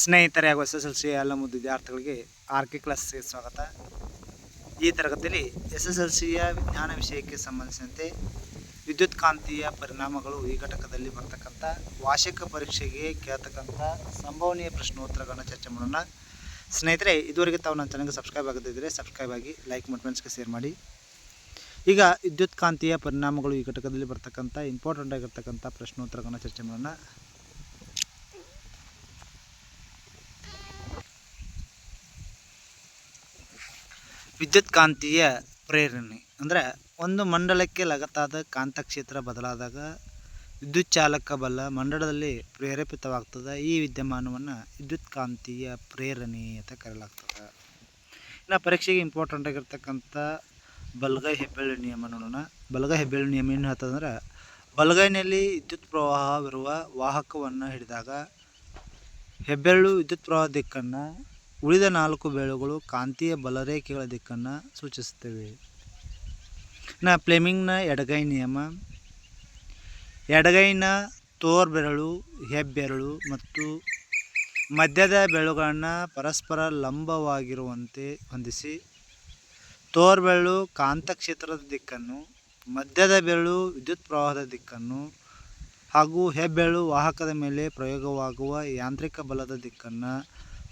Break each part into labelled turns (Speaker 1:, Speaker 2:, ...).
Speaker 1: ಸ್ನೇಹಿತರೆ ಹಾಗೂ S S L C ಎಲ್ಲ ಮುದ್ದು ವಿದ್ಯಾರ್ಥಿಗಳಿಗೆ ಆರ್ ಕೆ ಕ್ಲಾಸ್ಗೆ ಸ್ವಾಗತ. ಈ ತರಗತಿಯಲ್ಲಿ ಎಸ್ ಎಸ್ ಎಲ್ ಸಿಯ ವಿಜ್ಞಾನ ವಿಷಯಕ್ಕೆ ಸಂಬಂಧಿಸಿದಂತೆ ವಿದ್ಯುತ್ ಕಾಂತೀಯ ಪರಿಣಾಮಗಳು ಈ ಘಟಕದಲ್ಲಿ ಬರ್ತಕ್ಕಂಥ ವಾರ್ಷಿಕ ಪರೀಕ್ಷೆಗೆ ಕೇಳ್ತಕ್ಕಂಥ ಸಂಭವನೀಯ ಪ್ರಶ್ನೋತ್ತರಗಳನ್ನು ಚರ್ಚೆ ಮಾಡೋಣ. ಸ್ನೇಹಿತರೆ, ಇದುವರೆಗೆ ತಾವು ನನ್ನ ಚಾನಲ್ಗೆ ಸಬ್ಸ್ಕ್ರೈಬ್ ಆಗದಿದ್ದರೆ ಸಬ್ಸ್ಕ್ರೈಬ್ ಆಗಿ, ಲೈಕ್ ಮತ್ತು ಫ್ರೆಂಡ್ಸ್ಗೆ ಶೇರ್ ಮಾಡಿ. ಈಗ ವಿದ್ಯುತ್ ಕಾಂತೀಯ ಪರಿಣಾಮಗಳು ಈ ಘಟಕದಲ್ಲಿ ಬರ್ತಕ್ಕಂಥ ಇಂಪಾರ್ಟೆಂಟ್ ಆಗಿರ್ತಕ್ಕಂಥ ಪ್ರಶ್ನೋತ್ತರಗಳನ್ನು ಚರ್ಚೆ ಮಾಡೋಣ. ವಿದ್ಯುತ್ ಕಾಂತೀಯ ಪ್ರೇರಣೆ. ಅಂದರೆ ಒಂದು ಮಂಡಲಕ್ಕೆ ಲಗತ್ತಾದ ಕಾಂತಕ್ಷೇತ್ರ ಬದಲಾದಾಗ ವಿದ್ಯುತ್ ಚಾಲಕ ಬಲ ಮಂಡಲದಲ್ಲಿ ಪ್ರೇರೇಪಿತವಾಗ್ತದೆ. ಈ ವಿದ್ಯಮಾನವನ್ನು ವಿದ್ಯುತ್ ಕಾಂತೀಯ ಪ್ರೇರಣೆ ಅಂತ ಕರೆಯಲಾಗ್ತದೆ. ಇನ್ನು ಪರೀಕ್ಷೆಗೆ ಇಂಪಾರ್ಟೆಂಟ್ ಆಗಿರ್ತಕ್ಕಂಥ ಬಲಗೈ ಹೆಬ್ಬೆಳ್ಳು ನಿಯಮ ನೋಡೋಣ. ಬಲಗೈ ಹೆಬ್ಬೆಳ್ಳು ನಿಯಮ ಏನು ಹೇಳ್ತದಂದ್ರೆ ಬಲಗೈನಲ್ಲಿ ವಿದ್ಯುತ್ ಪ್ರವಾಹವಿರುವ ವಾಹಕವನ್ನು ಹಿಡಿದಾಗ ಹೆಬ್ಬೆರಳು ವಿದ್ಯುತ್ ಪ್ರವಾಹ ದಿಕ್ಕನ್ನು ಉಳಿದ ನಾಲ್ಕು ಬೆರಳುಗಳು ಕಾಂತೀಯ ಬಲರೇಖೆಗಳ ದಿಕ್ಕನ್ನು ಸೂಚಿಸುತ್ತವೆ. ಇನ್ನು ಪ್ಲೇಮಿಂಗ್ನ ಎಡಗೈ ನಿಯಮ. ಎಡಗೈನ ತೋರ್ ಬೆರಳು ಹೆಬ್ಬೆರಳು ಮತ್ತು ಮಧ್ಯದ ಬೆರಳುಗಳನ್ನು ಪರಸ್ಪರ ಲಂಬವಾಗಿರುವಂತೆ ಹೊಂದಿಸಿ. ತೋರ್ ಬೆರಳು ಕಾಂತಕ್ಷೇತ್ರದ ದಿಕ್ಕನ್ನು, ಮಧ್ಯದ ಬೆರಳು ವಿದ್ಯುತ್ ಪ್ರವಾಹದ ದಿಕ್ಕನ್ನು ಹಾಗೂ ಹೆಬ್ಬೆರಳು ವಾಹಕದ ಮೇಲೆ ಪ್ರಯೋಗವಾಗುವ ಯಾಂತ್ರಿಕ ಬಲದ ದಿಕ್ಕನ್ನು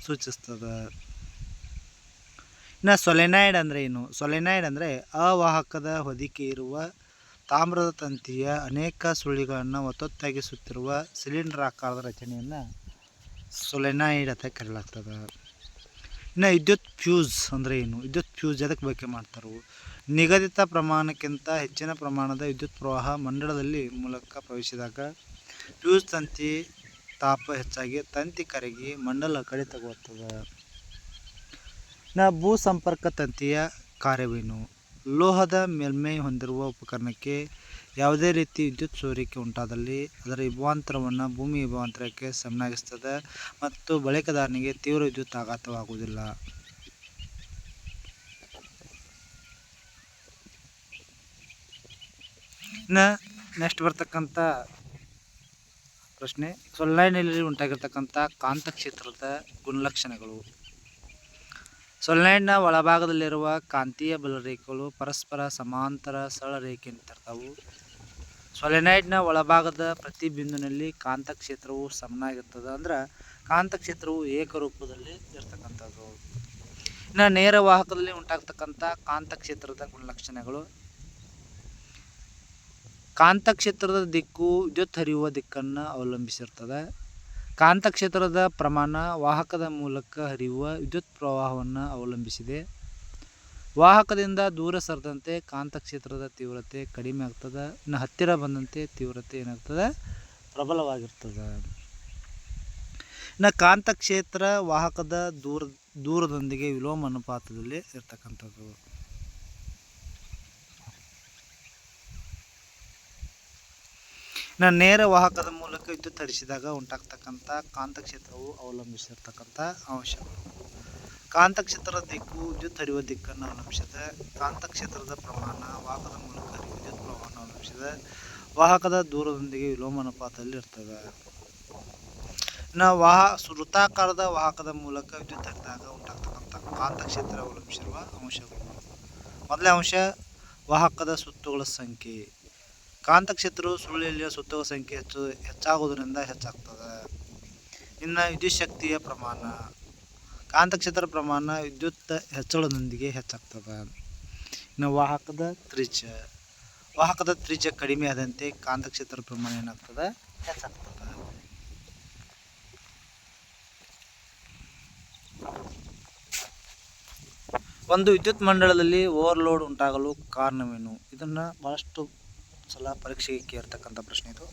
Speaker 1: ಸೂಚಿಸ್ತದೆ. ಇನ್ನು ಸೊಲೆನಾಯ್ಡ್ ಅಂದರೆ ಏನು? ಸೊಲೆನಾಯ್ಡ್ ಅಂದರೆ ಅವಾಹಕದ ಹೊದಿಕೆ ಇರುವ ತಾಮ್ರದ ತಂತಿಯ ಅನೇಕ ಸುಳಿಗಳನ್ನು ಒತ್ತೊತ್ತಾಗಿಸುತ್ತಿರುವ ಸಿಲಿಂಡರ್ ಆಕಾರದ ರಚನೆಯನ್ನು ಸೊಲೆನಾಯ್ಡ್ ಅಂತ ಕರೆಯಲಾಗ್ತದೆ. ಇನ್ನು ವಿದ್ಯುತ್ ಫ್ಯೂಸ್ ಅಂದರೆ ಏನು? ವಿದ್ಯುತ್ ಫ್ಯೂಸ್ ಅದಕ್ಕೆ ಬಳಕೆ ಮಾಡ್ತಾರೆ? ನಿಗದಿತ ಪ್ರಮಾಣಕ್ಕಿಂತ ಹೆಚ್ಚಿನ ಪ್ರಮಾಣದ ವಿದ್ಯುತ್ ಪ್ರವಾಹ ಮಂಡಲದಲ್ಲಿ ಮೂಲಕ ಪ್ರವೇಶಿಸಿದಾಗ ಫ್ಯೂಸ್ ತಂತಿ ತಾಪ ಹೆಚ್ಚಾಗಿ ತಂತಿ ಕರಗಿ ಮಂಡಲ ಕಡಿತಗೊಳ್ತದೆ ನ ಭೂ ಸಂಪರ್ಕ ತಂತಿಯ ಕಾರ್ಯವೇನು? ಲೋಹದ ಮೇಲ್ಮೈ ಹೊಂದಿರುವ ಉಪಕರಣಕ್ಕೆ ಯಾವುದೇ ರೀತಿ ವಿದ್ಯುತ್ ಸೋರಿಕೆ ಉಂಟಾದಲ್ಲಿ ಅದರ ವಿಭವಾಂತರವನ್ನು ಭೂಮಿ ವಿಭವಾಂತರಕ್ಕೆ ಸಮನಾಗಿಸ್ತದೆ ಮತ್ತು ಬಳಕೆದಾರನಿಗೆ ತೀವ್ರ ವಿದ್ಯುತ್ ಆಘಾತವಾಗುವುದಿಲ್ಲ. ಇನ್ನು ನೆಕ್ಸ್ಟ್ ಬರ್ತಕ್ಕಂಥ ಪ್ರಶ್ನೆ. ಸೊಲ್ನಾಯ್ನಲ್ಲಿ ಉಂಟಾಗಿರ್ತಕ್ಕಂಥ ಕಾಂತಕ್ಷೇತ್ರದ ಗುಣಲಕ್ಷಣಗಳು. ಸೊಲ್ನಾಯ್ಡ್ನ ಒಳಭಾಗದಲ್ಲಿರುವ ಕಾಂತೀಯ ಬಲರೇಖೆಗಳು ಪರಸ್ಪರ ಸಮಾಂತರ ಸರಳ ರೇಖೆಯಂತಿರ್ತವು ಸೊಲೆನೈಡ್ನ ಒಳಭಾಗದ ಪ್ರತಿ ಬಿಂದುವಿನಲ್ಲಿ ಕಾಂತಕ್ಷೇತ್ರವು ಸಮನಾಗಿರ್ತದೆ ಅಂದ್ರೆ ಕಾಂತಕ್ಷೇತ್ರವು ಏಕರೂಪದಲ್ಲಿ ಇರ್ತಕ್ಕಂಥದ್ದು. ಇನ್ನು ನೇರ ವಾಹಕದಲ್ಲಿ ಉಂಟಾಗ್ತಕ್ಕಂಥ ಕಾಂತಕ್ಷೇತ್ರದ ಗುಣಲಕ್ಷಣಗಳು ಕಾಂತಕ್ಷೇತ್ರದ ದಿಕ್ಕು ವಿದ್ಯುತ್ ಹರಿಯುವ ದಿಕ್ಕನ್ನು ಅವಲಂಬಿಸಿರ್ತದೆ. ಕಾಂತಕ್ಷೇತ್ರದ ಪ್ರಮಾಣ ವಾಹಕದ ಮೂಲಕ ಹರಿಯುವ ವಿದ್ಯುತ್ ಪ್ರವಾಹವನ್ನು ಅವಲಂಬಿಸಿದೆ. ವಾಹಕದಿಂದ ದೂರ ಸರಿದಂತೆ ಕಾಂತಕ್ಷೇತ್ರದ ತೀವ್ರತೆ ಕಡಿಮೆ ಆಗ್ತದೆ. ಇನ್ನು ಹತ್ತಿರ ಬಂದಂತೆ ತೀವ್ರತೆ ಏನಾಗ್ತದೆ? ಪ್ರಬಲವಾಗಿರ್ತದೆ. ಇನ್ನು ಕಾಂತಕ್ಷೇತ್ರ ವಾಹಕದ ದೂರ, ದೂರದೊಂದಿಗೆ ವಿಲೋಮ ಅನುಪಾತದಲ್ಲಿ ಇರ್ತಕ್ಕಂಥದ್ದು. ನೇರ ವಾಹಕದ ಮೂಲಕ ವಿದ್ಯುತ್ ಹರಿಸಿದಾಗ ಉಂಟಾಗ್ತಕ್ಕಂಥ ಕಾಂತಕ್ಷೇತ್ರವು ಅವಲಂಬಿಸಿರ್ತಕ್ಕಂಥ ಅಂಶಗಳು ಕಾಂತಕ್ಷೇತ್ರದ ದಿಕ್ಕು ವಿದ್ಯುತ್ ಹರಿಯುವ ದಿಕ್ಕನ್ನು ಅವಲಂಬಿಸಿದೆ. ಕಾಂತಕ್ಷೇತ್ರದ ಪ್ರಮಾಣ ವಾಹಕದ ಮೂಲಕ ಹರಿಯುವ ವಿದ್ಯುತ್ ಪ್ರಮಾಣ ಅವಲಂಬಿಸಿದೆ. ವಾಹಕದ ದೂರದೊಂದಿಗೆ ವಿಲೋಮ ಅನುಪಾತದಲ್ಲಿ ಇರ್ತದೆ. ಇನ್ನು ವಾಹ, ವೃತ್ತಾಕಾರದ ವಾಹಕದ ಮೂಲಕ ವಿದ್ಯುತ್ ಹರಿದಾಗ ಉಂಟಾಗ್ತಕ್ಕಂಥ ಕಾಂತಕ್ಷೇತ್ರ ಅವಲಂಬಿಸಿರುವ ಅಂಶಗಳು. ಮೊದಲನೇ ಅಂಶ, ವಾಹಕದ ಸುತ್ತುಗಳ ಸಂಖ್ಯೆ. ಕಾಂತಕ್ಷೇತ್ರವು ಸುರುಳಿಯಲ್ಲಿಯ ಸುತ್ತುವ ಸಂಖ್ಯೆ ಹೆಚ್ಚು ಹೆಚ್ಚಾಗುವುದರಿಂದ ಹೆಚ್ಚಾಗ್ತದೆ. ಇನ್ನು ವಿದ್ಯುತ್ ಶಕ್ತಿಯ ಪ್ರಮಾಣ. ಕಾಂತಕ್ಷೇತ್ರ ಪ್ರಮಾಣ ವಿದ್ಯುತ್ ಹೆಚ್ಚಳದೊಂದಿಗೆ ಹೆಚ್ಚಾಗ್ತದೆ. ಇನ್ನು ವಾಹಕದ ತ್ರಿಜ್ಯ. ವಾಹಕದ ತ್ರಿಜ್ಯ ಕಡಿಮೆ ಆದಂತೆ ಕಾಂತಕ್ಷೇತ್ರ ಪ್ರಮಾಣ ಏನಾಗ್ತದೆ? ಹೆಚ್ಚಾಗ್ತದೆ. ಒಂದು ವಿದ್ಯುತ್ ಮಂಡಳದಲ್ಲಿ ಓವರ್ಲೋಡ್ ಉಂಟಾಗಲು ಕಾರಣವೇನು? ಇದನ್ನು ಭಾಳಷ್ಟು ಸಲ ಪರೀಕ್ಷೆಗೆ ಕೇಳ್ತಕ್ಕಂಥ ಪ್ರಶ್ನೆ ಇದು.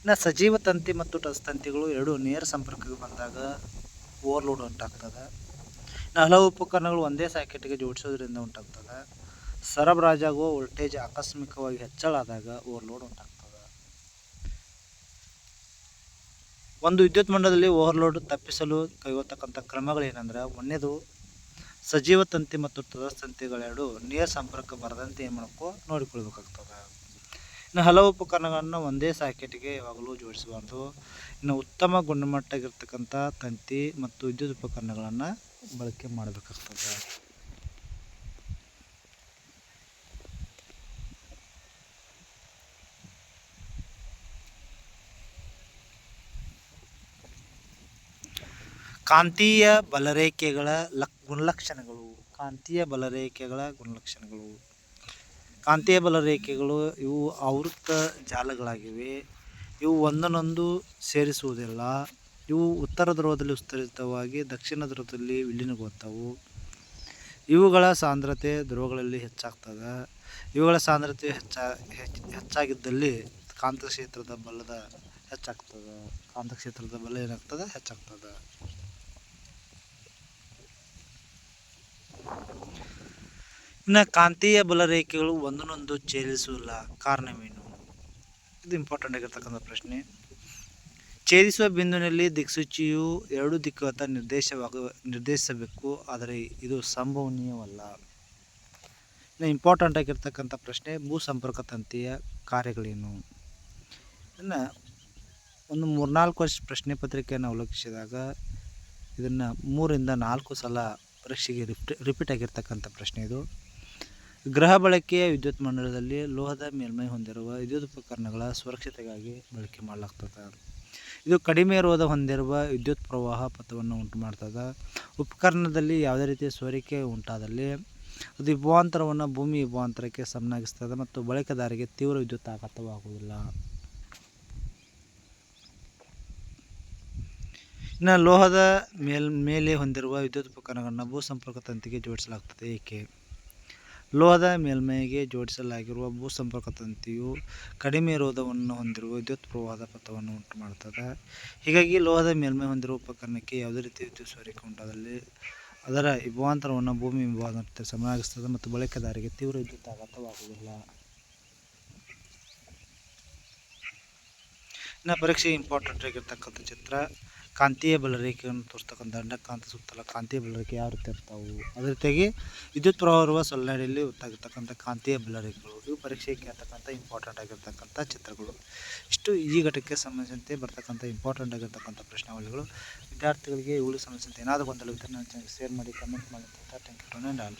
Speaker 1: ಇನ್ನು ಸಜೀವ ತಂತಿ ಮತ್ತು ಟಸ್ ತಂತಿಗಳು ಎರಡು ನೇರ ಸಂಪರ್ಕಕ್ಕೆ ಬಂದಾಗ ಓವರ್ಲೋಡ್ ಉಂಟಾಗ್ತದೆ. ಇನ್ನು ಹಲವು ಉಪಕರಣಗಳು ಒಂದೇ ಸಾಕೆಟ್ಗೆ ಜೋಡಿಸೋದ್ರಿಂದ ಉಂಟಾಗ್ತದೆ. ಸರಬರಾಜಾಗುವ ವೋಲ್ಟೇಜ್ ಆಕಸ್ಮಿಕವಾಗಿ ಹೆಚ್ಚಳ ಆದಾಗ ಓವರ್ಲೋಡ್ ಉಂಟಾಗ್ತದೆ. ಒಂದು ವಿದ್ಯುತ್ ಮಂಡಲದಲ್ಲಿ ಓವರ್ಲೋಡ್ ತಪ್ಪಿಸಲು ಕೈಗೊಳ್ಳತಕ್ಕಂಥ ಕ್ರಮಗಳೇನೆಂದ್ರೆ ಒಂದೇದು ಸಜೀವ ತಂತಿ ಮತ್ತು ತಂತಿಗಳೆರಡು ನೇರ ಸಂಪರ್ಕ ಬರದಂತೆ ಏನು ಮಾಡಬೇಕು? ನೋಡಿಕೊಳ್ಬೇಕಾಗ್ತದೆ. ಇನ್ನು ಹಲವು ಉಪಕರಣಗಳನ್ನು ಒಂದೇ ಸಾಕೆಟ್ಗೆ ಯಾವಾಗಲೂ ಜೋಡಿಸಬಾರ್ದು. ಇನ್ನು ಉತ್ತಮ ಗುಣಮಟ್ಟಗಿರ್ತಕ್ಕಂಥ ತಂತಿ ಮತ್ತು ವಿದ್ಯುತ್ ಉಪಕರಣಗಳನ್ನು ಬಳಕೆ ಮಾಡಬೇಕಾಗ್ತದೆ. ಕಾಂತೀಯ ಬಲರೇಖೆಗಳ ಲಕ್ ಗುಣಲಕ್ಷಣಗಳು. ಕಾಂತೀಯ ಬಲರೇಖೆಗಳ ಗುಣಲಕ್ಷಣಗಳು. ಕಾಂತೀಯ ಬಲರೇಖೆಗಳು ಇವು ಆವೃತ್ತ ಜಾಲಗಳಾಗಿವೆ. ಇವು ಒಂದನ್ನೊಂದು ಸೇರಿಸುವುದಿಲ್ಲ. ಇವು ಉತ್ತರ ಧ್ರುವದಲ್ಲಿ ವಿಸ್ತರಿತವಾಗಿ ದಕ್ಷಿಣ ಧ್ರುವದಲ್ಲಿ ವಿಲೀನಗೊಳ್ತವು. ಇವುಗಳ ಸಾಂದ್ರತೆ ಧ್ರುವಗಳಲ್ಲಿ ಹೆಚ್ಚಾಗ್ತದೆ. ಇವುಗಳ ಸಾಂದ್ರತೆ ಹೆಚ್ಚ ಹೆಚ್ಚ, ಹೆಚ್ಚಾಗಿದ್ದಲ್ಲಿ ಕಾಂತಕ್ಷೇತ್ರದ ಬಲದ ಹೆಚ್ಚಾಗ್ತದೆ. ಕಾಂತಕ್ಷೇತ್ರದ ಬಲ ಏನಾಗ್ತದೆ? ಹೆಚ್ಚಾಗ್ತದೆ. ಇನ್ನು ಕಾಂತೀಯ ಬಲರೇಖೆಗಳು ಒಂದನ್ನೊಂದು ಛೇದಿಸುವುದಿಲ್ಲ ಕಾರಣವೇನು? ಇದು ಇಂಪಾರ್ಟೆಂಟ್ ಆಗಿರ್ತಕ್ಕಂಥ ಪ್ರಶ್ನೆ. ಛೇದಿಸುವ ಬಿಂದುವಿನಲ್ಲಿ ದಿಕ್ಸೂಚಿಯು ಎರಡು ದಿಕ್ಕುಗಳತ್ತ ನಿರ್ದೇಶವಾಗ, ನಿರ್ದೇಶಿಸಬೇಕು. ಆದರೆ ಇದು ಸಂಭವನೀಯವಲ್ಲ. ಇನ್ನು ಇಂಪಾರ್ಟೆಂಟ್ ಆಗಿರ್ತಕ್ಕಂಥ ಪ್ರಶ್ನೆ, ಭೂ ಸಂಪರ್ಕ ತಂತಿಯ ಕಾರ್ಯಗಳೇನು? ಇನ್ನು ಒಂದು ಮೂರ್ನಾಲ್ಕು ವರ್ಷ ಪ್ರಶ್ನೆ ಪತ್ರಿಕೆಯನ್ನು ಅವಲೋಕಿಸಿದಾಗ ಇದನ್ನು ಮೂರಿಂದ ನಾಲ್ಕು ಸಲ ಪರೀಕ್ಷೆಗೆ ರಿಪೀಟ್ ರಿಪೀಟ್ ಆಗಿರ್ತಕ್ಕಂಥ ಪ್ರಶ್ನೆ ಇದು. ಗೃಹ ಬಳಕೆಯ ವಿದ್ಯುತ್ ಮಂಡಲದಲ್ಲಿ ಲೋಹದ ಮೇಲ್ಮೈ ಹೊಂದಿರುವ ವಿದ್ಯುತ್ ಉಪಕರಣಗಳ ಸುರಕ್ಷತೆಗಾಗಿ ಬಳಕೆ ಮಾಡಲಾಗ್ತದೆ. ಇದು ಕಡಿಮೆ ರೋಧ ಹೊಂದಿರುವ ವಿದ್ಯುತ್ ಪ್ರವಾಹ ಪಥವನ್ನು ಉಂಟು ಮಾಡ್ತದೆ ಉಪಕರಣದಲ್ಲಿ ಯಾವುದೇ ರೀತಿಯ ಸೋರಿಕೆ ಉಂಟಾದಲ್ಲಿ ಅದು ವಿಭವಾಂತರವನ್ನು ಭೂಮಿ ವಿಭವಾಂತರಕ್ಕೆ ಸಮನಾಗಿಸ್ತದೆ ಮತ್ತು ಬಳಕೆದಾರರಿಗೆ ತೀವ್ರ ವಿದ್ಯುತ್ ಆಘಾತವಾಗುವುದಿಲ್ಲ. ಇನ್ನು ಲೋಹದ ಮೇಲ್, ಮೇಲೆ ಹೊಂದಿರುವ ವಿದ್ಯುತ್ ಉಪಕರಣಗಳನ್ನು ಭೂ ಸಂಪರ್ಕ ತಂತಿಗೆ ಜೋಡಿಸಲಾಗ್ತದೆ. ಏಕೆ? ಲೋಹದ ಮೇಲ್ಮೈಗೆ ಜೋಡಿಸಲಾಗಿರುವ ಭೂ ಸಂಪರ್ಕ ತಂತಿಯು ಕಡಿಮೆ ರೋಧವನ್ನು ಹೊಂದಿರುವ ವಿದ್ಯುತ್ ಪ್ರವಾಹದ ಪಥವನ್ನು ಉಂಟು ಮಾಡುತ್ತದೆ ಹೀಗಾಗಿ ಲೋಹದ ಮೇಲ್ಮೈ ಹೊಂದಿರುವ ಉಪಕರಣಕ್ಕೆ ಯಾವುದೇ ರೀತಿಯ ವಿದ್ಯುತ್ ಸೋರಿಕೆ ಉಂಟಾದಲ್ಲಿ ಅದರ ವಿಭವಾಂತರವನ್ನು ಭೂಮಿ ವಿಭವಾಂತರ ಸಮನಾಗಿಸ್ತದೆ ಮತ್ತು ಬಳಕೆದಾರರಿಗೆ ತೀವ್ರ ವಿದ್ಯುತ್ ಆಘಾತವಾಗುವುದಿಲ್ಲ. ಇನ್ನು ಪರೀಕ್ಷೆಗೆ ಇಂಪಾರ್ಟೆಂಟ್ ಆಗಿರ್ತಕ್ಕಂಥ ಚಿತ್ರ. ಕಾಂತೀಯ ಬಲರೇಖೆಯನ್ನು ತೋರಿಸ್ತಕ್ಕಂಥ ದಂಡಕಾಂತ ಸುತ್ತಲ ಕಾಂತೀಯ ಬಲರೇಖೆ ಯಾವ ರೀತಿ ಇರ್ತಾವೆ? ಅದೇ ರೀತಿಯಾಗಿ ವಿದ್ಯುತ್ ಪ್ರವಾಹ ಇರುವ ಸೊಲ್ಲಾಡಿಯಲ್ಲಿ ಗೊತ್ತಾಗಿರ್ತಕ್ಕಂಥ ಕಾಂತೀಯ ಬಲರೇಖೆಗಳು. ಇವು ಪರೀಕ್ಷೆಗೆ ಕೇಳ್ತಕ್ಕಂಥ ಇಂಪಾರ್ಟೆಂಟ್ ಆಗಿರ್ತಕ್ಕಂಥ ಚಿತ್ರಗಳು. ಇಷ್ಟು ಈ ಘಟಕ್ಕೆ ಸಂಬಂಧಿಸಿದಂತೆ ಬರ್ತಕ್ಕಂಥ ಇಂಪಾರ್ಟೆಂಟ್ ಆಗಿರ್ತಕ್ಕಂಥ ಪ್ರಶ್ನಾವಳಿಗಳು. ವಿದ್ಯಾರ್ಥಿಗಳಿಗೆ ಇವುಗಳಿಗೆ ಸಂಬಂಧಿಸಿದಂತೆ ಏನಾದರೂ ಗೊಂದಲವಿದ್ದರೆ ಚಾನಲ್ ಶೇರ್ ಮಾಡಿ ಕಮೆಂಟ್ ಮಾಡಿ ಥ್ಯಾಂಕ್ ಯು ಆಲ್